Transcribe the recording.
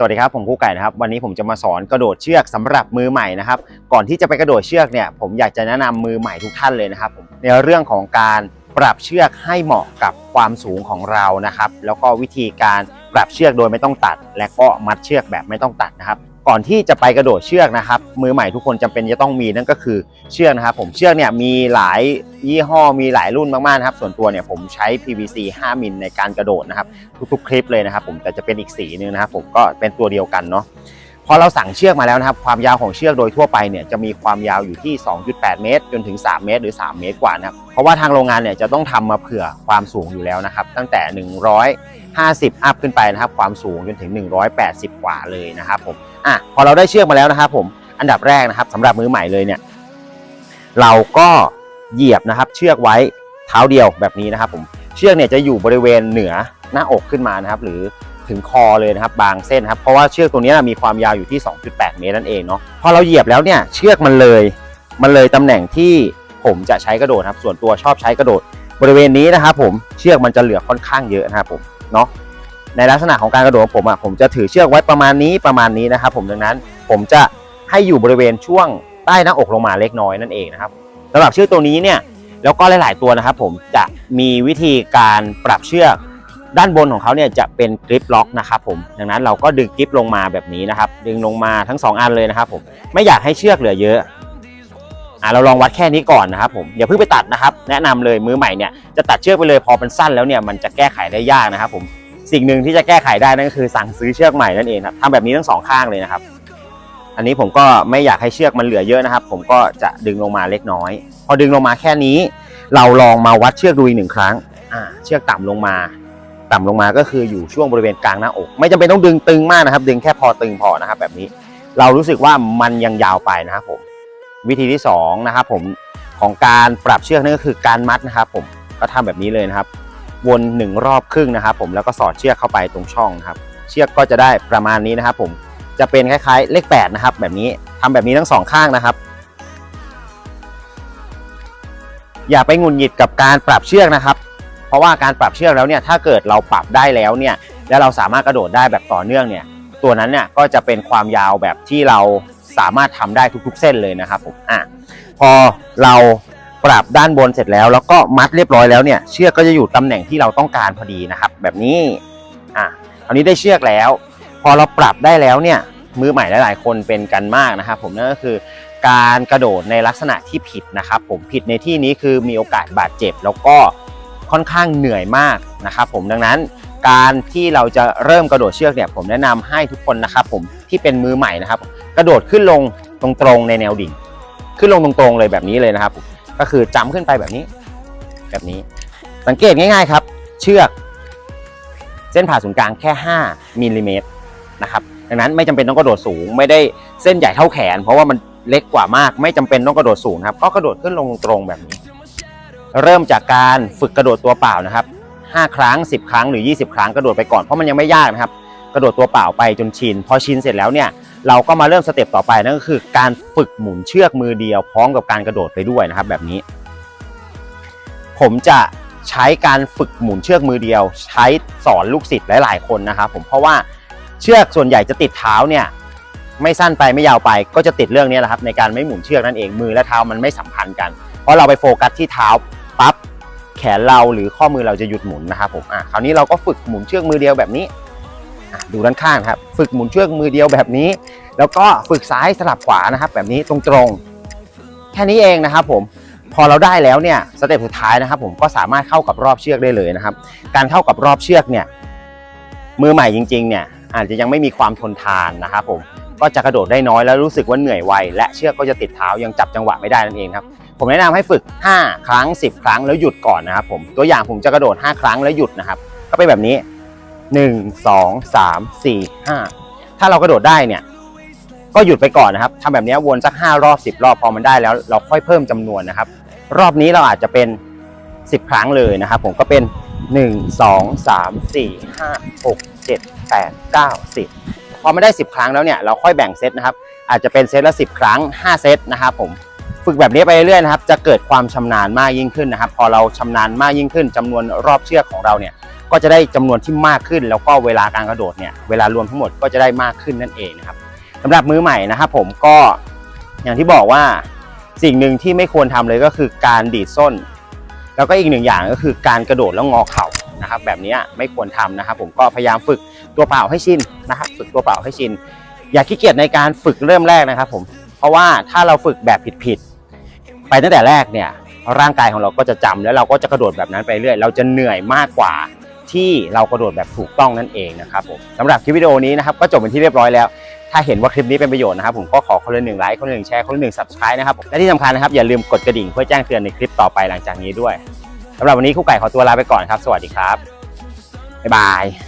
สวัสดีครับผมครูไก่นะครับวันนี้ผมจะมาสอนกระโดดเชือกสำหรับมือใหม่นะครับก่อนที่จะไปกระโดดเชือกเนี่ยผมอยากจะแนะนำมือใหม่ทุกท่านเลยนะครับผมในเรื่องของการปรับเชือกให้เหมาะกับความสูงของเรานะครับ แล้วก็วิธีการปรับเชือกโดยไม่ต้องตัด และก็มัดเชือกแบบไม่ต้องตัดนะครับ ก่อนที่จะไปกระโดดเชือกนะครับ มือใหม่ทุกคนจำเป็นจะต้องมีนั่นก็คือเชือกนะครับ ผมเชือกเนี่ยมีหลายยี่ห้อมีหลายรุ่นมากๆนะครับ ส่วนตัวเนี่ยผมใช้ PVC 5 มิลในการกระโดดนะครับ ทุกๆ คลิปเลยนะครับ ผมแต่จะเป็นอีกสีหนึงนะครับ ผมก็เป็นตัวเดียวกันเนาะ พอเราสั่งเชือกมาแล้วนะครับ ความยาวของเชือกโดยทั่วไปเนี่ยจะมีความยาวอยู่ที่ 2.8 เมตร จนถึง 3 เมตร หรือ 3 เมตรกว่านะครับเพราะว่าทางโรงงานเนี่ยจะต้องทำมาเผื่อความสูงอยู่แล้วนะครับ ตั้งแต่ 150 อัพขึ้นไปนะครับ ความสูงจนถึง 180 กว่าเลยนะครับผมอะพอเราได้เชือกมาแล้วนะครับผมอันดับแรกนะครับสำหรับมือใหม่เลยเนี่ยเราก็เหยียบนะครับเชือกไว้เท้าเดียวแบบนี้นะครับผมเชือกเนี่ยจะอยู่บริเวณเหนือหน้าอกขึ้นมานะครับ หรือ ถึงคอเลยนะครับบางเส้นครับเพราะว่าเชือกตัวนี้มีความยาวอยู่ที่ 2.8 เมตรนั่นเองเนาะพอเราเหยียบแล้วเนี่ยเชือกมันเลยมันเลยตำแหน่งที่ผมจะใช้กระโดดครับส่วนตัวชอบใช้กระโดด บริเวณนี้นะครับผมเชือกมันจะเหลือค่อนข้างเยอะนะครับผมเนาะในลักษณะของการกระโดดของผมอะผมจะถือเชือกไว้ประมาณนี้ประมาณนี้นะครับผมดังนั้นผมจะให้อยู่บริเวณช่วงใต้หน้าอกลงมาเล็กน้อยนั่นเองนะครับสำหรับเชือกตัวนี้เนี่ยแล้วก็หลาย ๆ ตัวนะครับผมจะมีวิธีการปรับเชือก ด้านบนของเขาเนี่ยจะเป็นกริปล็อกนะครับผมดังนั้นเราก็ดึงกริปลงมาแบบนี้นะครับ ดึงลงมาทั้ง 2 อันเลยนะครับผมไม่อยากให้เชือกเหลือเยอะอะเราลองวัดแค่นี้ก่อนนะครับผมอย่าเพิ่งไปตัดนะครับ แนะนำเลยมือใหม่เนี่ยจะตัดเชือกไปเลยพอมันสั้นแล้วเนี่ยมันจะแก้ไขได้ยากนะครับผมสิ่งหนึ่งที่จะแก้ไขได้นั่นก็คือสั่งซื้อเชือกใหม่นั่นเองครับทำแบบนี้ทั้งสองข้างเลยนะครับ อันนี้ผมก็ไม่อยากให้เชือกมันเหลือเยอะนะครับ ผมก็จะดึงลงมาเล็กน้อย พอดึงลงมาแค่นี้ เราลองมาวัดเชือกดูอีกหนึ่งครั้งอ่าเชือกต่ำลงมา ต่ำลงมาก็คืออยู่ช่วงบริเวณกลางหน้าอก ไม่จำเป็นต้องดึงตึงมากนะครับ ดึงแค่พอตึงพอนะครับ แบบนี้เรารู้สึกว่ามันยังยาวไปนะครับผม วิธีที่สองนะครับผมของการปรับเชือกนั่นก็คือการมัดนะครับผมก็ทำแบบนี้เลยนะครับ วนหนึ่งรอบครึ่งนะครับ ผมแล้วก็สอดเชือกเข้าไปตรงช่องนะครับ เชือกก็จะได้ประมาณนี้นะครับ ผมจะเป็นคล้ายๆเลขแปดนะครับ แบบนี้ทำแบบนี้ทั้งสองข้างนะครับอย่าไปงุนหงิดกับการปรับเชือกนะครับ เพราะว่าการปรับเชือกแล้วเนี่ยถ้าเกิดเราปรับได้แล้วเนี่ยแล้วเราสามารถกระโดดได้แบบต่อเนื่องเนี่ยตัวนั้นเนี่ยก็จะเป็นความยาวแบบที่เราสามารถทำได้ทุกๆเส้นเลยนะครับผมอะพอเราปรับด้านบนเสร็จแล้ว แล้วก็มัดเรียบร้อยแล้วเนี่ยเชือกก็จะอยู่ตำแหน่งที่เราต้องการพอดีนะครับ แบบนี้อะตอนนี้ได้เชือกแล้ว พอเราปรับได้แล้วเนี่ยมือใหม่หลายๆ คนเป็นกันมากนะครับผมนั่นก็คือการกระโดดในลักษณะที่ผิดนะครับ ผมผิดในที่นี้คือมีโอกาสบาดเจ็บ แล้วก็ ค่อนข้างเหนื่อยมากนะครับผมดังนั้นการที่เราจะเริ่มกระโดดเชือกเนี่ยผมแนะนำให้ทุกคนนะครับผมที่เป็นมือใหม่นะครับ กระโดดขึ้นลงตรงๆในแนวดิ่ง ขึ้นลงตรงๆเลยแบบนี้เลยนะครับ ก็คือจำขึ้นไปแบบนี้ แบบนี้ สังเกตง่ายๆครับ เชือกเส้นผ่าศูนย์กลางแค่ 5มิลลิเมตรนะครับดังนั้นไม่จำเป็นต้องกระโดดสูง ไม่ได้เส้นใหญ่เท่าแขน เพราะว่ามันเล็กกว่ามาก ไม่จำเป็นต้องกระโดดสูงครับ ก็กระโดดขึ้นลงตรงแบบนี้ เริ่มจากการฝึกกระโดดตัวเปล่านะครับ 5 ครั้ง 10 ครั้งหรือ 20 ครั้งกระโดดไปก่อนเพราะมันยังไม่ยากนะครับ กระโดดตัวเปล่าไปจนชิน พอชินเสร็จแล้วเนี่ยเราก็มาเริ่มสเต็ปต่อไปนั่นก็คือการฝึกหมุนเชือกมือเดียวพร้อมกับการกระโดดไปด้วยนะครับ แบบนี้ ผมจะใช้การฝึกหมุนเชือกมือเดียว ใช้สอนลูกศิษย์หลาย ๆ คนนะครับผมเพราะว่าเชือกส่วนใหญ่จะติดเท้าเนี่ยไม่สั้นไปไม่ยาวไปก็จะติดเรื่องนี้แหละครับในการไม่หมุนเชือกนั่นเองมือและเท้ามันไม่สัมพันธ์กัน เพราะเราไปโฟกัสที่เท้า ปั๊บแขนเราหรือข้อมือเราจะหยุดหมุนนะครับผมอะคราวนี้เราก็ฝึกหมุนเชือกมือเดียวแบบนี้ดูด้านข้างครับ ฝึกหมุนเชือกมือเดียวแบบนี้ แล้วก็ฝึกซ้ายสลับขวานะครับ แบบนี้ตรงๆ แค่นี้เองนะครับผมพอเราได้แล้วเนี่ยสเต็ปสุดท้ายนะครับ ผมก็สามารถเข้ากับรอบเชือกได้เลยนะครับ การเข้ากับรอบเชือกเนี่ยมือใหม่จริงๆเนี่ยอาจจะยังไม่มีความทนทานนะครับผมก็จะกระโดดได้น้อยแล้วรู้สึกว่าเหนื่อยไวและเชือกก็จะติดเท้ายังจับจังหวะไม่ได้นั่นเองครับ ผมแนะนำให้ฝึก 5 ครั้ง 10 ครั้งแล้วหยุดก่อนนะครับผมตัวอย่างผมจะกระโดด 5 ครั้งแล้วหยุดนะครับ ก็เป็นแบบนี้ 1 2 3 4 5 ถ้าเรากระโดดได้เนี่ยก็หยุดไปก่อนนะครับทำแบบนี้วนสัก 5 รอบ 10 รอบพอมันได้แล้ว เราค่อยเพิ่มจำนวนนะครับ รอบนี้เราอาจจะเป็น 10 ครั้งเลยนะครับผมก็เป็น 1 2 3 4 5 6 7 8 9 10พอไม่ได้ 10 ครั้งแล้วเนี่ยเราค่อยแบ่งเซตนะครับอาจจะเป็นเซตละ 10 ครั้ง 5 เซตนะครับผม ฝึกแบบนี้ไปเรื่อยๆนะครับ จะเกิดความชำนาญมากยิ่งขึ้นนะครับ พอเราชำนาญมากยิ่งขึ้นจำนวนรอบเชือกของเราเนี่ยก็จะได้จำนวนที่มากขึ้น แล้วก็เวลาการกระโดดเนี่ยเวลารวมทั้งหมดก็จะได้มากขึ้นนั่นเองนะครับสำหรับมือใหม่นะครับผมก็อย่างที่บอกว่าสิ่งหนึ่งที่ไม่ควรทำเลยก็คือการดีดส้น แล้วก็อีกหนึ่งอย่างก็คือการกระโดดแล้วงอเข่านะครับ แบบนี้ไม่ควรทำนะครับ ผมก็พยายามฝึกตัวเปล่าให้ชินนะครับฝึกตัวเปล่าให้ชิน อย่าขี้เกียจในการฝึกเริ่มแรกนะครับ ผมเพราะว่าถ้าเราฝึกแบบผิด ไปตั้งแต่แรกเนี่ยร่างกายของเราก็จะจำแล้วเราก็จะกระโดดแบบนั้นไปเรื่อย เราจะเหนื่อยมากกว่าที่เรากระโดดแบบถูกต้องนั่นเองนะครับผมสำหรับคลิปวิดีโอนี้นะครับก็จบเป็นที่เรียบร้อยแล้ว ถ้าเห็นว่าคลิปนี้เป็นประโยชน์นะครับผมก็ขอคนละหนึ่งไลค์คนละหนึ่งแชร์คนละหนึ่ง subscribe นะครับและที่สำคัญนะครับอย่าลืมกดกระดิ่งเพื่อแจ้งเตือนในคลิปต่อไปหลังจากนี้ด้วยสำหรับวันนี้คู่ไก่ขอตัวลาไปก่อนครับ สวัสดีครับบ๊ายบาย